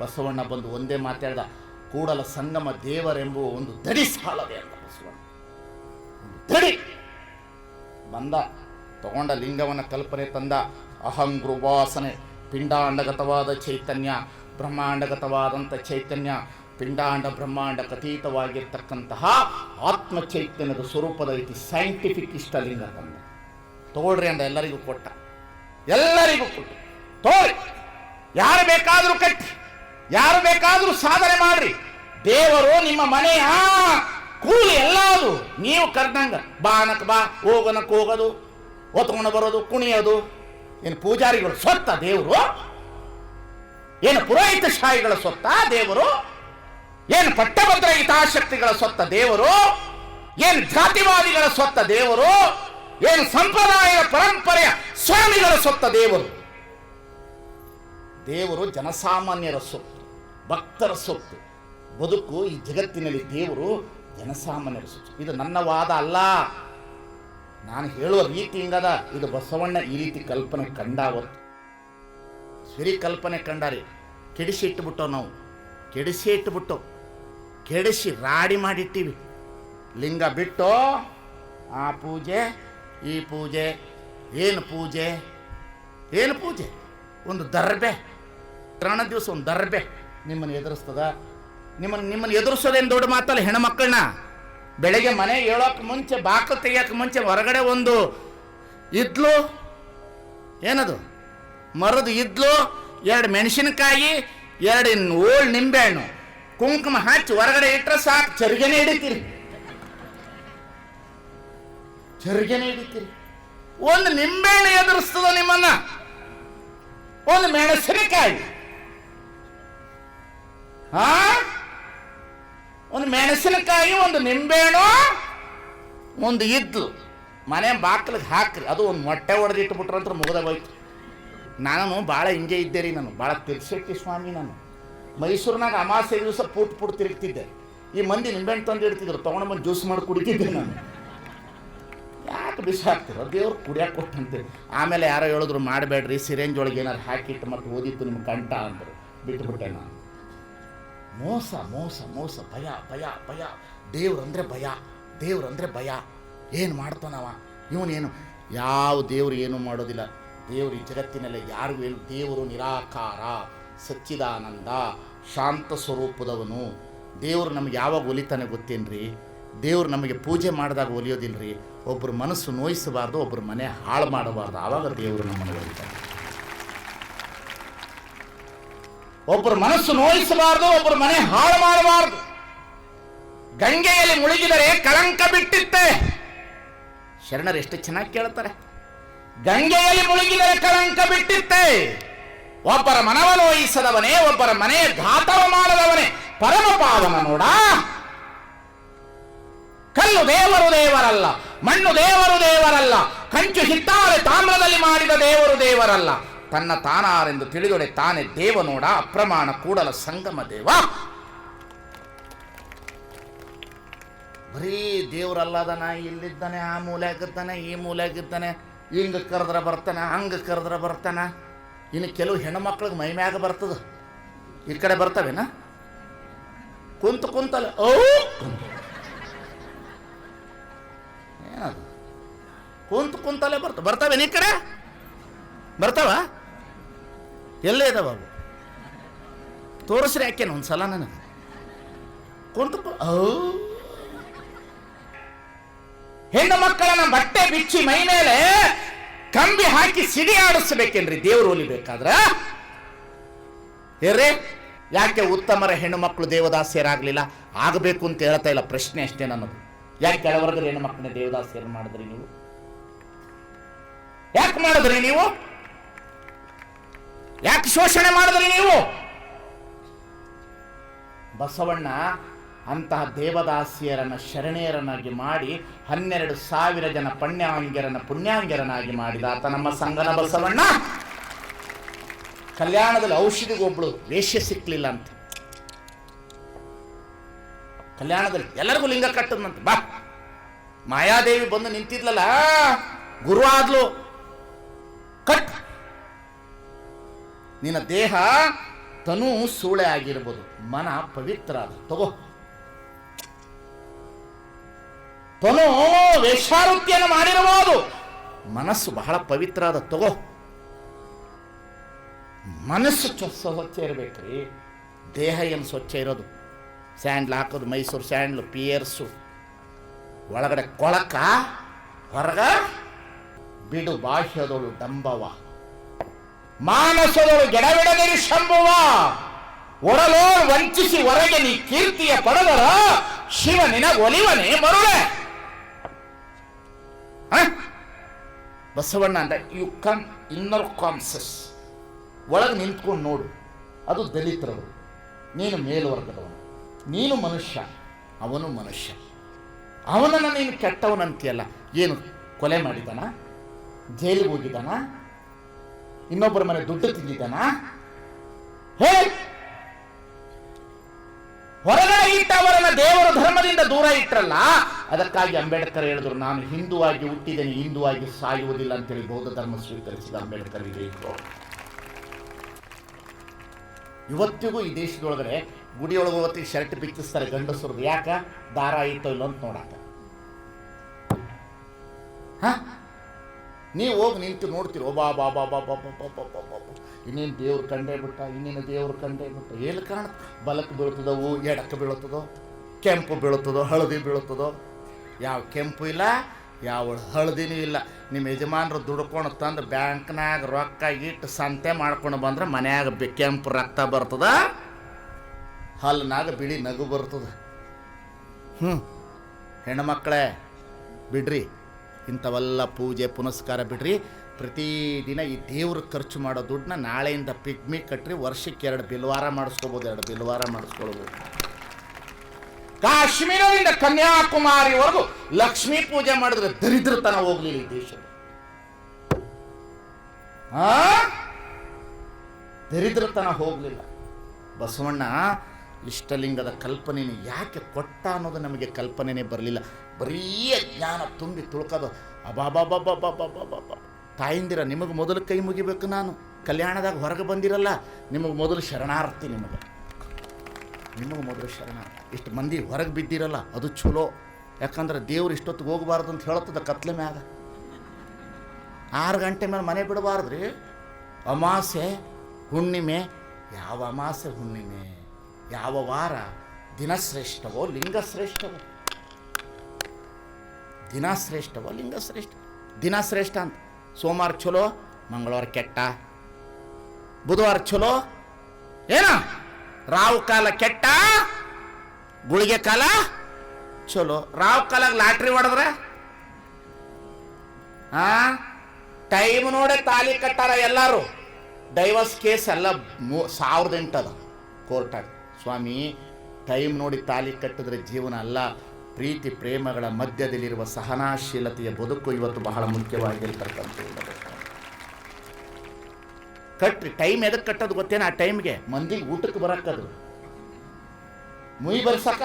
ಬಸವಣ್ಣ ಬಂದು ಒಂದೇ ಮಾತಾಡ್ದ, ಕೂಡಲ ಸಂಗಮ ದೇವರೆಂಬುವ ಒಂದು ದಡಿ ಸಾಲದೆ ಅಂತ ಬಸವಣ್ಣ. ದಡಿ. ಬಂದ, ತಗೊಂಡ ಲಿಂಗವನ್ನ ಕಲ್ಪನೆ ತಂದ ಅಹಂಗೃವಾಸನೆ ಪಿಂಡಾಂಡಗತವಾದ ಚೈತನ್ಯ ಬ್ರಹ್ಮಾಂಡಗತವಾದಂಥ ಚೈತನ್ಯ, ಪಿಂಡಾಂಡ ಬ್ರಹ್ಮಾಂಡ ಅತೀತವಾಗಿರ್ತಕ್ಕಂತಹ ಆತ್ಮ ಚೈತನ್ಯದ ಸ್ವರೂಪದ ರೀತಿ ಸೈಂಟಿಫಿಕ್ ಇಷ್ಟಲಿಂಗ ತಂದ. ತಗೊಳ್ರಿ ಅಂದ ಎಲ್ಲರಿಗೂ ಕೊಟ್ಟ. ಎಲ್ಲರಿಗೂ ಕೊಟ್ಟು. ತೋರಿ ಯಾರು ಬೇಕಾದರೂ ಕಟ್ಟಿ. ಯಾರು ಬೇಕಾದರೂ ಸಾಧನೆ ಮಾಡ್ರಿ. ದೇವರು ನಿಮ್ಮ ಮನೆಯ ಕೂಲಿ ಎಲ್ಲದು. ನೀವು ಕರ್ದಂಗ ಬಾ ಅನ್ನಕ್ ಬಾ, ಹೋಗನಕ್ ಹೋಗೋದು, ಹೊತ್ಕೊಂಡು ಬರೋದು, ಕುಣಿಯೋದು. ಏನು ಪೂಜಾರಿಗಳು ಸ್ವತ್ತ ದೇವರು? ಏನು ಪುರೋಹಿತ ಶಾಹಿಗಳ ಸ್ವತ್ತ ದೇವರು? ಏನು ಪಟ್ಟಭದ್ರ ಹಿತಾಶಕ್ತಿಗಳ ಸ್ವತ್ತ ದೇವರು? ಏನು ಜಾತಿವಾದಿಗಳ ಸ್ವತ್ತ ದೇವರು? ಏನು ಸಂಪ್ರದಾಯ ಪರಂಪರೆಯ ಸ್ವಾಮಿಗಳ ಸ್ವತ್ತ ದೇವರು? ದೇವರು ಜನಸಾಮಾನ್ಯರ ಸೊತ್ತು. ಭಕ್ತರ ಸೊತ್ತು. ಬದುಕು ಈ ಜಗತ್ತಿನಲ್ಲಿ ದೇವರು ಜನಸಾಮಾನ್ಯರ ಸೊತ್ತು ಇದು ನನ್ನ ವಾದ ಅಲ್ಲ. ನಾನು ಹೇಳುವ ರೀತಿ ಇದು ಬಸವಣ್ಣ ಈ ರೀತಿ ಕಲ್ಪನೆ ಕಂಡಾವತ್ತು ಸಿರಿ ಕಲ್ಪನೆ ಕಂಡಾರಿ, ಕೆಡಿಸಿ ಇಟ್ಟುಬಿಟ್ಟೋ ನಾವು? ಕೆಡಿಸಿ ಇಟ್ಟುಬಿಟ್ಟು? ಕೆಡಿಸಿ ರಾಡಿ ಮಾಡಿಟ್ಟಿವಿ. ಲಿಂಗ ಬಿಟ್ಟು ಆ ಪೂಜೆ, ಈ ಪೂಜೆ, ಏನು ಪೂಜೆ? ಏನು ಪೂಜೆ? ಒಂದು ದರ್ಬೆ. ತ್ರಣ ದಿವಸ ಒಂದು ದರ್ಬೆ. ನಿಮ್ಮನ್ನು ಎದುರಿಸ್ತದ? ನಿಮ್ಮನ್ನು ನಿಮ್ಮನ್ನು ಎದುರಿಸೋದೇನು ದೊಡ್ಡ ಮಾತಲ್ಲ ಹೆಣ್ಮಕ್ಳನ್ನ? ಬೆಳಗ್ಗೆ ಮನೆ ಹೇಳೋಕೆ ಮುಂಚೆ ಬಾಕು ತೆಗಿಯೋಕೆ ಮುಂಚೆ ಹೊರಗಡೆ ಒಂದು ಇದ್ಲು. ಏನದು? ಮರದ ಇದ್ಲು, ಎರಡು ಮೆಣಸಿನಕಾಯಿ, ಎರಡು ಓಳ್ ನಿಂಬೆಹಣ್ಣು. ಕುಂಕುಮ ಹಚ್ಚಿ ಹೊರಗಡೆ ಇಟ್ಟರೆ ಸಾಕು, ಚರ್ಗೆನೇ ಹಿಡಿತೀರಿ. ಚರ್ಗೆನೇ ಹಿಡಿತೀರಿ. ಒಂದು ನಿಂಬೆಹಣ್ಣು ಎದುರಿಸ್ತದ ನಿಮ್ಮನ್ನ? ಒಂದು ಮೆಣಸಿನಕಾಯಿ. ಹಾ ಒಂದು ಮೆಣಸಿನಕಾಯಿ, ಒಂದು ನಿಂಬೆಹಣ್ಣು, ಒಂದು ಇದ್ದು ಮನೆ ಬಾಕ್ಲಿಗೆ ಹಾಕ್ರಿ. ಅದು ಒಂದು ಮೊಟ್ಟೆ ಹೊಡೆದಿಟ್ಬಿಟ್ರೆ ಅಂತ ಮುಗದ ಹೋಯ್ತು ನಾನು ಭಾಳ ಹಿಂಗೆ ಇದ್ದೆ ರೀ ನಾನು. ಭಾಳ ತಿರ್ಸೆಟ್ಟಿ ಸ್ವಾಮಿ ನಾನು. ಮೈಸೂರಿನಾಗ ಅಮಾಸೆ ದಿವಸ ಪುಟ್ ಪುಟ್ ತಿರುಗ್ತಿದ್ದೆ. ಈ ಮಂದಿ ನಿಂಬೆಹಣ್ಣು ತಂದು ಇಡ್ತಿದ್ರು. ತೊಗೊಂಡು ಬಂದು ಜ್ಯೂಸ್ ಮಾಡಿ ಕುಡಿತಿದ್ದೆ ನಾನು. ಯಾಕೆ ಬಿಸಿ ಹಾಕ್ತಿರೋ ದೇವ್ರು ಕುಡಿಯಕ್ಕೆ ಕೊಟ್ಟಂತೆ. ಆಮೇಲೆ ಯಾರೋ ಹೇಳಿದ್ರು, ಮಾಡಬೇಡ್ರಿ, ಸಿರೇಂಜ್ ಒಳಗೆ ಏನಾರು ಹಾಕಿಟ್ಟು ಮತ್ತೆ ಓದಿತ್ತು ನಿಮ್ಮ ಕಂಠ ಅಂದರು. ಬಿಟ್ಟುಬಿಟ್ಟೆ ನಾನು. ಮೋಸ ಮೋಸ ಮೋಸ, ಭಯ ಭಯ ಭಯ. ದೇವ್ರಂದ್ರೆ ಭಯ ದೇವ್ರಂದ್ರೆ ಭಯ. ಏನು ಮಾಡ್ತಾನವ? ಇವನೇನು? ಯಾವ ದೇವರು ಏನು ಮಾಡೋದಿಲ್ಲ. ದೇವರು ಈ ಜಗತ್ತಿನಲ್ಲೇ ಯಾರಿಗೂ ಹೇಳು ದೇವರು ನಿರಾಕಾರ, ಸಚ್ಚಿದಾನಂದ, ಶಾಂತ ಸ್ವರೂಪದವನು. ದೇವರು ನಮಗೆ ಯಾವಾಗ ಒಲಿತಾನೆ ಗೊತ್ತೇನ್ರಿ? ದೇವ್ರು ನಮಗೆ ಪೂಜೆ ಮಾಡಿದಾಗ ಒಲಿಯೋದಿಲ್ಲರಿ ಒಬ್ಬರು ಮನಸ್ಸು ನೋಯಿಸಬಾರ್ದು ಒಬ್ಬರು ಮನೆ ಹಾಳು ಮಾಡಬಾರ್ದು. ಆವಾಗ ದೇವರು ನಮ್ಮನ್ನು ಒಲಿತಾನೆ. ಒಬ್ಬರ ಮನಸ್ಸು ನೋಯಿಸಬಾರದು, ಒಬ್ಬರ ಮನೆ ಹಾಳು ಮಾಡಬಾರದು. ಗಂಗೆಯಲ್ಲಿ ಮುಳುಗಿದರೆ ಕಳಂಕ ಬಿಟ್ಟಿತ್ತೆ. ಶರಣರು ಎಷ್ಟು ಚೆನ್ನಾಗಿ ಕೇಳ್ತಾರೆ. ಗಂಗೆಯಲ್ಲಿ ಮುಳುಗಿದರೆ ಕಳಂಕ ಬಿಟ್ಟಿತ್ತೆ. ಒಬ್ಬರ ಮನವ ನೋಯಿಸದವನೇ, ಒಬ್ಬರ ಮನೆ ಘಾತವ ಮಾಡದವನೇ ಪರಮ ಪಾವನ ನೋಡ. ಕಲ್ಲು ದೇವರು ದೇವರಲ್ಲ, ಮಣ್ಣು ದೇವರು ದೇವರಲ್ಲ, ಕಂಚು ಹಿತ್ತಾಳೆ ತಾಮ್ರದಲ್ಲಿ ಮಾಡಿದ ದೇವರು ದೇವರಲ್ಲ. ತನ್ನ ತಾನಾರೆಂದು ತಿಳಿದೊಡೆ ತಾನೇ ದೇವ ನೋಡ ಅಪ್ರಮಾಣ ಕೂಡಲ ಸಂಗಮ ದೇವ. ಬರೀ ದೇವ್ರಲ್ಲದನ ಇಲ್ಲಿದ್ದಾನೆ, ಆ ಮೂಲೆ ಆಗಿದ್ದಾನೆ ಈ ಮೂಲೆ ಆಗಿದ್ದಾನೆ ಹಿಂಗೆ ಕರೆದ್ರೆ ಬರ್ತಾನೆ, ಹಂಗೆ ಕರೆದ್ರೆ ಬರ್ತಾನೆ. ಇನ್ನು ಕೆಲವು ಹೆಣ್ಮಕ್ಳಿಗೆ ಮೈ ಮ್ಯಾಗ ಬರ್ತದ. ಈ ಕಡೆ ಬರ್ತವೇನ? ಕುಂತು ಕುಂತಲ್ಲ ಓ ಏನದು ಕುಂತು ಕುಂತಲ್ಲೇ ಬರ್ತ, ಬರ್ತಾವೇನ ಈ ಕಡೆ? ಬರ್ತಾವ? ಎಲ್ಲೇ ಇದಾವ ಅವು ತೋರಿಸ್ರಿ ಯಾಕೇನು ಒಂದು ಸಲ ನನಗೆ? ಕುಂತು. ಹೆಣ್ಣು ಮಕ್ಕಳನ್ನ ಬಟ್ಟೆ ಬಿಚ್ಚಿ ಮೈ ಮೇಲೆ ಕಂಬಿ ಹಾಕಿ ಸಿಡಿ ಆಡಿಸ್ಬೇಕೇನ್ರಿ ದೇವರು ಒಲಿಬೇಕಾದ್ರ ಏರ್ರಿ ಯಾಕೆ ಉತ್ತಮರ ಹೆಣ್ಣು ಮಕ್ಕಳು ದೇವದಾಸಿಯರಾಗಲಿಲ್ಲ? ಆಗಬೇಕು ಅಂತ ಹೇಳ್ತಾ ಇಲ್ಲ ಪ್ರಶ್ನೆ ಅಷ್ಟೇ ನನ್ನದು. ಯಾಕೆ ಕೆಳವರ್ಗದ ಹೆಣ್ಣು ಮಕ್ಕಳನ್ನ ದೇವದಾಸಿಯರು ಮಾಡಿದ್ರಿ ನೀವು? ಯಾಕೆ ಮಾಡಿದ್ರಿ ನೀವು? ಯಾಕೆ ಶೋಷಣೆ ಮಾಡಿದ್ರಿ ನೀವು? ಬಸವಣ್ಣ ಅಂತಹ ದೇವದಾಸಿಯರನ್ನ ಶರಣೆಯರನ್ನಾಗಿ ಮಾಡಿ ಹನ್ನೆರಡು ಸಾವಿರ ಜನ ಪಣ್ಯಾಂಗ್ಯರನ್ನ ಪುಣ್ಯಾಂಗ್ಯರನ್ನಾಗಿ ಮಾಡಿದ ಆತ ನಮ್ಮ ಸಂಗನ ಬಸವಣ್ಣ. ಕಲ್ಯಾಣದಲ್ಲಿ ಔಷಧಿಗೊಬ್ಳು ವೇಷ್ಯ ಸಿಕ್ಲಿಲ್ಲ ಅಂತ. ಕಲ್ಯಾಣದಲ್ಲಿ ಎಲ್ಲರಿಗೂ ಲಿಂಗ ಕಟ್ಟದಂತೆ ಬಾ. ಮಾಯಾದೇವಿ ಬಂದು ನಿಂತಿದ್ಲಲ್ಲ, ಗುರು ಆದ್ಲು ನಿನ್ನ ದೇಹ ತನು ಸೂಳೆ ಆಗಿರ್ಬೋದು. ಮನ ಪವಿತ್ರ ಅದು ತಗೋ. ತನು ವೇಷಾವೃತ್ತಿಯನ್ನು ಮಾಡಿರಬಹುದು. ಮನಸ್ಸು ಬಹಳ ಪವಿತ್ರ ಅದ ತಗೋ. ಮನಸ್ಸು ಸ್ವಚ್ಛ ಇರಬೇಕ್ರಿ. ದೇಹ ಏನು ಸ್ವಚ್ಛ ಇರೋದು? ಸ್ಯಾಂಡ್ಲ್ ಹಾಕೋದು, ಮೈಸೂರು ಸ್ಯಾಂಡ್ಲು, ಪಿಯರ್ಸು. ಒಳಗಡೆ ಕೊಳಕ, ಹೊರಗ ಬಿಡು ಬಾಹ್ಯದೊಳು ಡಂಬವ. ಮಾನಸದೊಳು ಗೆಡಬಿಡದಿರಿ ಶಂಭುವ. ಒಡಲೋ ವಂಚಿಸಿ ಹೊರಗೆ ನೀ ಕೀರ್ತಿಯ ಪಡೆದರ ಶಿವನಿನ ಒಲಿವನೇ ಮರುಳೆ? ಬಸವಣ್ಣ ಅಂದ್ರೆ ಯು ಕಮ್ ಇನ್ನರ್ ಕಾನ್ಸಸ್ ಒಳಗೆ ನಿಂತ್ಕೊಂಡು ನೋಡು, ಅದು ದಲಿತರವರು ನೀನು ಮೇಲ್ವರ್ಗದವನು ನೀನು ಮನುಷ್ಯ, ಅವನು ಮನುಷ್ಯ. ಅವನನ್ನು ನೀನು ಕೆಟ್ಟವನಂತೀಯಲ್ಲ. ಏನು, ಕೊಲೆ ಮಾಡಿದನ ಜೈಲಿಗೆ ಹೋಗಿದ್ದಾನ? ಇನ್ನೊಬ್ಬರ ಮನೆ ದುಡ್ಡು ತಿಂದಿದ್ದಾನ? ಹೇ ಹೊರಗಡೆ ಇಟ್ಟವರನ್ನ ದೇವರ ಧರ್ಮದಿಂದ ದೂರ ಇಟ್ಟರಲ್ಲ ಅದಕ್ಕಾಗಿ ಅಂಬೇಡ್ಕರ್ ಹೇಳಿದ್ರು, ನಾನು ಹಿಂದೂ ಆಗಿ ಹುಟ್ಟಿದ್ದೇನೆ ಆಗಿ ಸಾಯುವುದಿಲ್ಲ ಅಂತೇಳಿ ಬೌದ್ಧ ಧರ್ಮ ಸ್ವೀಕರಿಸಿದ ಅಂಬೇಡ್ಕರ್ ಇದೆ ಇದ್ರು ಇವತ್ತಿಗೂ ಈ ದೇಶದೊಳಗಡೆ ಗುಡಿಯೊಳಗೆ ಹೋಗತ್ತಿಗೆ ಶರ್ಟ್ ಬಿಚ್ಚಿಸ್ತಾರೆ ಗಂಡಸರು. ಯಾಕ? ದಾರ ಐತೋ ಇಲ್ಲ ಅಂತ ನೋಡಾಕ. ನೀವು ಹೋಗಿ ನಿಂತು ನೋಡ್ತೀರಿ ಬಾ ಬಾ ಬಾ ಬಾ ಬಾ ಬಾ ಬಾ ಬಾ ಬಾ ಬಾ. ಇನ್ನೇನು ದೇವ್ರ ಕಂಡೇ ಬಿಟ್ಟ ಇನ್ನೇನು ದೇವ್ರ ಕಂಡೇ ಬಿಟ್ಟ ಎಲ್ಲಿ ಕಾಣ ಬಲಕ್ಕೆ ಬೀಳ್ತದವು ಎಡಕ್ಕೆ ಬೀಳುತ್ತದೋ ಕೆಂಪು ಬೀಳುತ್ತದೋ ಹಳದಿ ಬೀಳುತ್ತದೋ ಯಾವ ಕೆಂಪು ಇಲ್ಲ ಯಾವ ಹಳದಿನೂ ಇಲ್ಲ ನಿಮ್ಮ ಯಜಮಾನರು ದುಡ್ಕೊಂಡು ತಂದು ಬ್ಯಾಂಕ್ನಾಗ ರೊಕ್ಕ ಇಟ್ಟು ಸಂತೆ ಮಾಡ್ಕೊಂಡು ಬಂದ್ರೆ ಮನ್ಯಾಗ ಬಿ ಕೆಂಪು ರಕ್ತ ಬರ್ತದ ಹಲ್ನಾಗ ಬಿಳಿ ನಗು ಬರ್ತದ ಹ್ಞೂ ಹೆಣ್ಮಕ್ಳೇ ಬಿಡ್ರಿ ಇಂಥವೆಲ್ಲ ಪೂಜೆ ಪುನಸ್ಕಾರ ಬಿಡ್ರಿ. ಪ್ರತಿದಿನ ಈ ದೇವ್ರ ಖರ್ಚು ಮಾಡೋ ದುಡ್ಡನ್ನ ನಾಳೆಯಿಂದ ಪಿಗ್ಮಿ ಕಟ್ಟ್ರಿ ವರ್ಷಕ್ಕೆ ಎರಡು ಬಿಲ್ವಾರ ಮಾಡಿಸ್ಕೋಬೋದು, ಎರಡು ಬಿಲ್ವಾರ ಮಾಡಿಸ್ಕೊಳ್ಬೋದು. ಕಾಶ್ಮೀರದಿಂದ ಕನ್ಯಾಕುಮಾರಿವರೆಗೂ ಲಕ್ಷ್ಮೀ ಪೂಜೆ ಮಾಡಿದ್ರೆ ದರಿದ್ರತನ ಹೋಗ್ಲಿಲ್ಲ ಈ ದೇಶದ. ಆ? ದರಿದ್ರತನ ಹೋಗ್ಲಿಲ್ಲ. ಬಸವಣ್ಣ ಇಷ್ಟಲಿಂಗದ ಕಲ್ಪನೆಯನ್ನು ಯಾಕೆ ಕೊಟ್ಟ ಅನ್ನೋದು ನಮಗೆ ಕಲ್ಪನೆನೇ ಬರಲಿಲ್ಲ. ಬರೀ ಜ್ಞಾನ ತುಂಬಿ ತುಳ್ಕೋದು, ಅಬಾಬಾಬಾಬಾಬಾಬಾಬಾಬಾ. ತಾಯಿಂದಿರ, ನಿಮಗೆ ಮೊದಲು ಕೈ ಮುಗಿಬೇಕು ನಾನು. ಕಲ್ಯಾಣದಾಗ ಹೊರಗೆ ಬಂದಿರಲ್ಲ, ನಿಮಗೆ ಮೊದಲು ಶರಣಾರ್ಥಿ ನಿಮಗೆ. ನಿಮಗೆ ಮೊದಲು ಶರಣ ಇಷ್ಟು ಮಂದಿ ಹೊರಗೆ ಬಿದ್ದಿರಲ್ಲ, ಅದು ಚಲೋ ಯಾಕಂದ್ರೆ ದೇವ್ರು ಇಷ್ಟೊತ್ತಿಗೆ ಹೋಗಬಾರ್ದು ಅಂತ ಹೇಳ್ತದ ಕತ್ಲೆ ಮ್ಯಾಗ. ಆರು ಗಂಟೆ ಮೇಲೆ ಮನೆ ಬಿಡಬಾರ್ದ್ರಿ? ಅಮಾಸೆ, ಹುಣ್ಣಿಮೆ. ಯಾವ ಅಮಾಸೆ, ಹುಣ್ಣಿಮೆ? ಯಾವ ವಾರ? ದಿನ ಶ್ರೇಷ್ಠವೋ ಲಿಂಗ ಲಿಂಗಶ್ರೇಷ್ಠ? ದಿನ ಶ್ರೇಷ್ಠವೋ ಲಿಂಗ ಶ್ರೇಷ್ಠ ದಿನ ಶ್ರೇಷ್ಠ ಅಂತ. ಸೋಮವಾರ ಚಲೋ ಮಂಗಳವಾರ ಕೆಟ್ಟ. ಬುಧವಾರ ಚಲೋ ಏನ? ರಾವು ಕಾಲ ಕೆಟ್ಟ, ಗುಳಿಗೆ ಕಾಲ ಚಲೋ ರಾವ್ ಕಾಲಾಗ ಲಾಟ್ರಿ ಹೊಡೆದ್ರೆ? ಆ? ಟೈಮ್ ನೋಡೇ ತಾಲಿ ಕಟ್ಟಾರ ಎಲ್ಲರೂ. ಡೈವರ್ಸ್ ಕೇಸ್ ಎಲ್ಲ ಸಾವಿರದ ಎಂಟದ ಕೋರ್ಟಾಗ ಸ್ವಾಮಿ ಟೈಮ್ ನೋಡಿ ತಾಲಿ ಕಟ್ಟಿದ್ರೆ ಜೀವನ ಅಲ್ಲ. ಪ್ರೀತಿ ಪ್ರೇಮಗಳ ಮಧ್ಯದಲ್ಲಿರುವ ಸಹನಾಶೀಲತೆಯ ಬದುಕು ಇವತ್ತು ಬಹಳ ಮುಖ್ಯವಾಗಿರ್ತಕ್ಕಂಥದ್ದು. ಕಟ್ರಿ ಟೈಮ್ ಎದಕ್ಕೆ ಕಟ್ಟೋದು ಗೊತ್ತೇನ? ಆ ಟೈಮ್ಗೆ ಮಂದಿಗೆ ಊಟಕ್ಕೆ ಬರಕ್ಕದು ಮುಯಿ ಬರ್ಸಕ್ಕ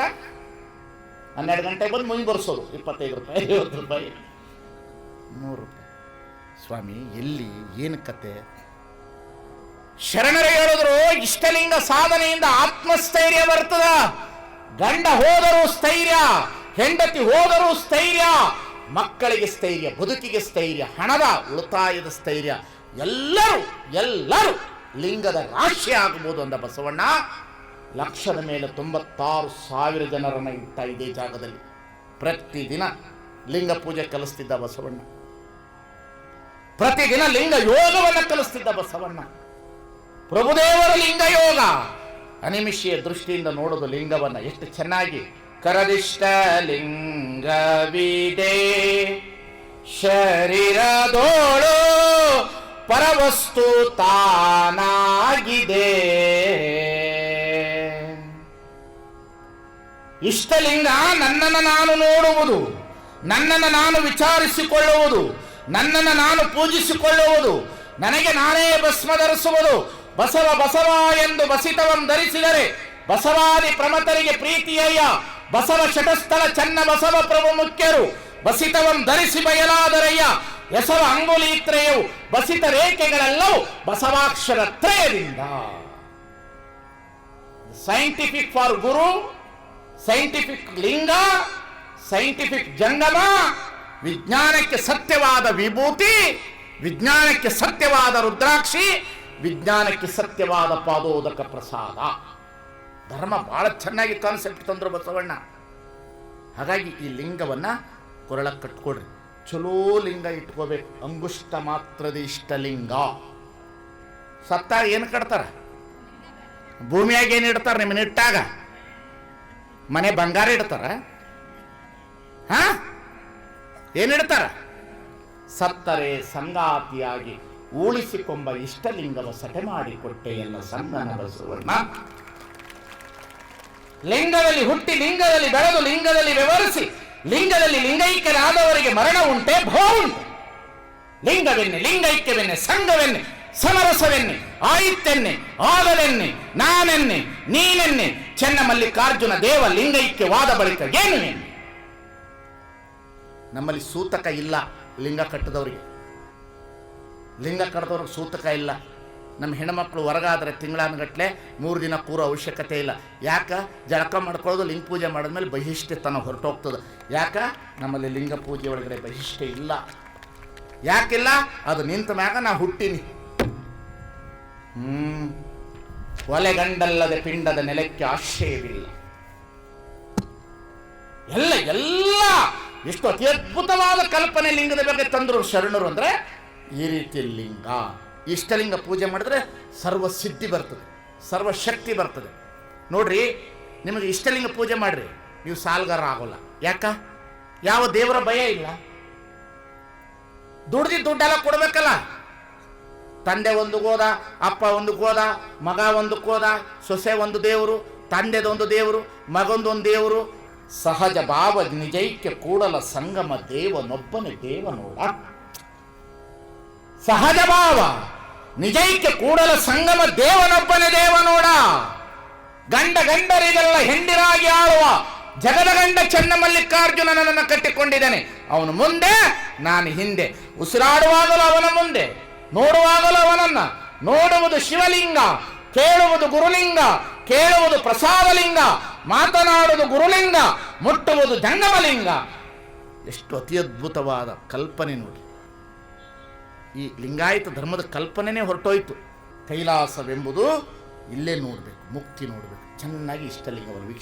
ಹನ್ನೆರಡು ಗಂಟೆ ಬಂದು ಮುಯಿ ಬರ್ಸೋದು. ಇಪ್ಪತ್ತೈದು ರೂಪಾಯಿ, ಐವತ್ತು ರೂಪಾಯಿ, ನೂರು ರೂಪಾಯಿ. ಸ್ವಾಮಿ, ಎಲ್ಲಿ, ಏನು ಕತೆ? ಶರಣರು ಹೇಳಿದ್ರು, ಇಷ್ಟಲಿಂಗ ಸಾಧನೆಯಿಂದ ಆತ್ಮಸ್ಥೈರ್ಯ ಬರ್ತದ. ಗಂಡ ಹೋದರೂ ಸ್ಥೈರ್ಯ, ಹೆಂಡತಿ ಹೋದರೂ ಸ್ಥೈರ್ಯ, ಮಕ್ಕಳಿಗೆ ಸ್ಥೈರ್ಯ, ಬದುಕಿಗೆ ಸ್ಥೈರ್ಯ, ಹಣದ ಉಳಿತಾಯದ ಸ್ಥೈರ್ಯ, ಎಲ್ಲರೂ ಎಲ್ಲರೂ ಲಿಂಗದ ರಾಶಿ ಆಗಬಹುದು ಅಂದ ಬಸವಣ್ಣ. ಲಕ್ಷದ ಮೇಲೆ ತೊಂಬತ್ತಾರು ಸಾವಿರ ಜನರನ್ನ ಇಟ್ಟ ಇದೇ ಜಾಗದಲ್ಲಿ. ಪ್ರತಿದಿನ ಲಿಂಗ ಪೂಜೆ ಕಲಿಸ್ತಿದ್ದ ಬಸವಣ್ಣ. ಪ್ರತಿದಿನ ಲಿಂಗ ಯೋಗವನ್ನು ಕಲಿಸ್ತಿದ್ದ ಬಸವಣ್ಣ. ಪ್ರಭುದೇವರ ಲಿಂಗ ಯೋಗ ಅನಿಮಿಷಿಯ ದೃಷ್ಟಿಯಿಂದ ನೋಡೋದು ಲಿಂಗವನ್ನ ಎಷ್ಟು ಚೆನ್ನಾಗಿ ಕರದಿಷ್ಟ ಲಿಂಗವಿದೆ. ಶರೀರದೋಳು ಪರವಸ್ತು ತಾನಾಗಿದೆ. ಇಷ್ಟಲಿಂಗ ನನ್ನನ್ನು ನಾನು ನೋಡುವುದು, ನನ್ನನ್ನು ನಾನು ವಿಚಾರಿಸಿಕೊಳ್ಳುವುದು, ನನ್ನನ್ನು ನಾನು ಪೂಜಿಸಿಕೊಳ್ಳುವುದು, ನನಗೆ ನಾನೇ ಭಸ್ಮ ಧರಿಸುವುದು ಬಸವ ಬಸವ ಎಂದು ಬಸಿತವಂ ಧರಿಸಿದರೆ ಬಸವಾದಿ ಪ್ರಮತರಿಗೆ ಪ್ರೀತಿಯಯ್ಯ. ಬಸವ ಶಟಸ್ಥಳ ಚನ್ನ ಬಸವ ಪ್ರಭು ಮುಖ್ಯರು. ಬಸಿತವಂ ಧರಿಸಿ ಬಯಲಾದರಯ್ಯ. ಹೆಸರು ಅಂಗುಲಿ ತ್ರಯವು ಬಸಿತ ರೇಖೆಗಳೆಲ್ಲವೂ ಬಸವಾಕ್ಷರ ತ್ರಯದಿಂದ. ಸೈಂಟಿಫಿಕ್ ಫಾರ್ ಗುರು ಸೈಂಟಿಫಿಕ್ ಲಿಂಗ ಸೈಂಟಿಫಿಕ್ ಜಂಗಮ ವಿಜ್ಞಾನಕ್ಕೆ ಸತ್ಯವಾದ ವಿಭೂತಿ, ವಿಜ್ಞಾನಕ್ಕೆ ಸತ್ಯವಾದ ರುದ್ರಾಕ್ಷಿ ವಿಜ್ಞಾನಕ್ಕೆ ಸತ್ಯವಾದ ಪಾದೋದಕ ಪ್ರಸಾದ. ಧರ್ಮ ಬಹಳ ಚೆನ್ನಾಗಿ ಕಾನ್ಸೆಪ್ಟ್ ತಂದ್ರು ಬಸವಣ್ಣ. ಹಾಗಾಗಿ ಈ ಲಿಂಗವನ್ನ ಕೊರಳ ಕಟ್ಕೊಡ್ರಿ ಚಲೋ ಲಿಂಗ ಇಟ್ಕೋಬೇಕು. ಅಂಗುಷ್ಟ ಮಾತ್ರದ ಇಷ್ಟಲಿಂಗ ಸತ್ತಾಗ ಏನು ಕಟ್ತಾರ? ಭೂಮಿಯಾಗ ಏನು ಇಡ್ತಾರ ನಿಮ್ಮನ್ನ ಇಟ್ಟಾಗ ಮನೆ ಬಂಗಾರ ಇಡ್ತಾರ? ಹಾ? ಏನಿಡ್ತಾರ ಸತ್ತರೆ ಸಂಗಾತಿಯಾಗಿ ಉಳಿಸಿಕೊಂಬ ಇಷ್ಟಲಿಂಗವ ಸಟೆ ಮಾಡಿಕೊಟ್ಟೆ ಎಲ್ಲ ಸಂಗನ ಬಸವಣ್ಣ ಲಿಂಗದಲ್ಲಿ ಹುಟ್ಟಿ ಲಿಂಗದಲ್ಲಿ ಬೆಳೆದು ಲಿಂಗದಲ್ಲಿ ವ್ಯವಹರಿಸಿ ಲಿಂಗದಲ್ಲಿ ಲಿಂಗೈಕ್ಯರಾದವರಿಗೆ ಮರಣ ಉಂಟೆ ಭೋ ಉಂಟೆ. ಲಿಂಗವೆನ್ನೆ, ಲಿಂಗೈಕ್ಯವೆನ್ನೆ, ಸಂಘವೆನ್ನೆ, ಸಮರಸವೆನ್ನೆ ಆಯಿತೆನ್ನೆ ಆಗಲೆನ್ನೆ ನಾನೆನ್ನೆ, ನೀನೆನ್ನೆ ಚೆನ್ನ ಮಲ್ಲಿಕಾರ್ಜುನ ದೇವ ಲಿಂಗೈಕ್ಯವಾದ ಬಳಿಕ ಏನು ನಮ್ಮಲ್ಲಿ ಸೂತಕ ಇಲ್ಲ ಲಿಂಗ ಕಟ್ಟದವರಿಗೆ. ಲಿಂಗ ಕಡ್ದವ್ರಿಗೆ ಸೂತಕ ಇಲ್ಲ. ನಮ್ಮ ಹೆಣ್ಮಕ್ಳು ಹೊರಗಾದ್ರೆ ತಿಂಗಳಾನುಗಟ್ಲೆ ಮೂರು ದಿನ ಕೂರೋ ಅವಶ್ಯಕತೆ ಇಲ್ಲ. ಯಾಕ? ಜಳಕ ಮಾಡ್ಕೊಳ್ಳೋದು ಲಿಂಗ ಪೂಜೆ ಮಾಡಿದ್ಮೇಲೆ ಬಹಿಷ್ಠತನ ಹೊರಟೋಗ್ತದೆ. ಯಾಕ? ನಮ್ಮಲ್ಲಿ ಲಿಂಗ ಪೂಜೆ ಒಳಗಡೆ ಬಹಿಷ್ಠೆ ಇಲ್ಲ. ಯಾಕಿಲ್ಲ? ಅದು ನಿಂತ ಮ್ಯಾಗ ನಾ ಹುಟ್ಟಿನಿ. ಹ್ಮ್. ಒಲೆಗಂಡಲ್ಲದೆ ಪಿಂಡದ ನೆಲಕ್ಕೆ ಆಶ್ರಯವಿಲ್ಲ ಎಲ್ಲ ಎಲ್ಲ. ಎಷ್ಟು ಅತಿ ಅದ್ಭುತವಾದ ಕಲ್ಪನೆ ಲಿಂಗದ ಬಗ್ಗೆ ತಂದರು ಶರಣರು ಅಂದ್ರೆ ಈ ರೀತಿ ಲಿಂಗ, ಇಷ್ಟಲಿಂಗ ಪೂಜೆ ಮಾಡಿದ್ರೆ ಸರ್ವ ಸಿದ್ಧಿ ಬರ್ತದೆ, ಸರ್ವ ಶಕ್ತಿ ಬರ್ತದೆ. ನೋಡ್ರಿ, ನಿಮಗೆ ಇಷ್ಟಲಿಂಗ ಪೂಜೆ ಮಾಡ್ರಿ, ನೀವು ಸಾಲ್ಗಾರ ಆಗೋಲ್ಲ. ಯಾಕ? ಯಾವ ದೇವರ ಭಯ ಇಲ್ಲ. ದುಡ್ದಿ ದುಡ್ಡೆಲ್ಲ ಕೊಡ್ಬೇಕಲ್ಲ. ತಂದೆ ಒಂದು ಹೋದ, ಅಪ್ಪ ಒಂದು ಹೋದ, ಮಗ ಒಂದು ಕೋದ ಸೊಸೆ ಒಂದು ದೇವರು ತಂದೆದೊಂದು ದೇವರು ಮಗೊಂದೊಂದು ದೇವರು. ಸಹಜ ಭಾವ ನಿಜೈಕ್ಯ ಕೂಡಲ ಸಂಗಮ ದೇವನೊಬ್ಬನೇ ದೇವನೋಡ. ಸಹಜ ಭಾವ. ನಿಜೈಕ್ಯ ಕೂಡಲ ಸಂಗಮ ದೇವನೊಬ್ಬನೇ ದೇವನೋಡ. ಗಂಡ ಗಂಡರಿಗೆಲ್ಲ ಹೆಂಡಿರಾಗಿ ಆಳುವ ಜಗದ ಗಂಡ ಚೆನ್ನ ಮಲ್ಲಿಕಾರ್ಜುನನನ್ನು ಕಟ್ಟಿಕೊಂಡಿದ್ದಾನೆ. ಅವನು ಮುಂದೆ, ನಾನು ಹಿಂದೆ. ಉಸಿರಾಡುವಾಗಲೂ ಅವನ ಮುಂದೆ, ನೋಡುವಾಗಲೂ ಅವನನ್ನ. ನೋಡುವುದು ಶಿವಲಿಂಗ, ಕೇಳುವುದು ಗುರುಲಿಂಗ, ಕೇಳುವುದು ಪ್ರಸಾದಲಿಂಗ, ಮಾತನಾಡುವುದು ಗುರುಲಿಂಗ, ಮುಟ್ಟುವುದು ಜಂಗಮಲಿಂಗ. ಎಷ್ಟು ಅತಿ ಅದ್ಭುತವಾದ ಕಲ್ಪನೆ ನೋಡಿ. ಈ ಲಿಂಗಾಯತ ಧರ್ಮದ ಕಲ್ಪನೆನೇ ಹೊರಟೋಯ್ತು. ಕೈಲಾಸವೆಂಬುದು ಇಲ್ಲೇ ನೋಡಬೇಕು ಮುಕ್ತಿ ನೋಡಬೇಕು ಚೆನ್ನಾಗಿ ಇಷ್ಟಲಿಂಗವನ್ನು ವೀಕ್ಷಣೆ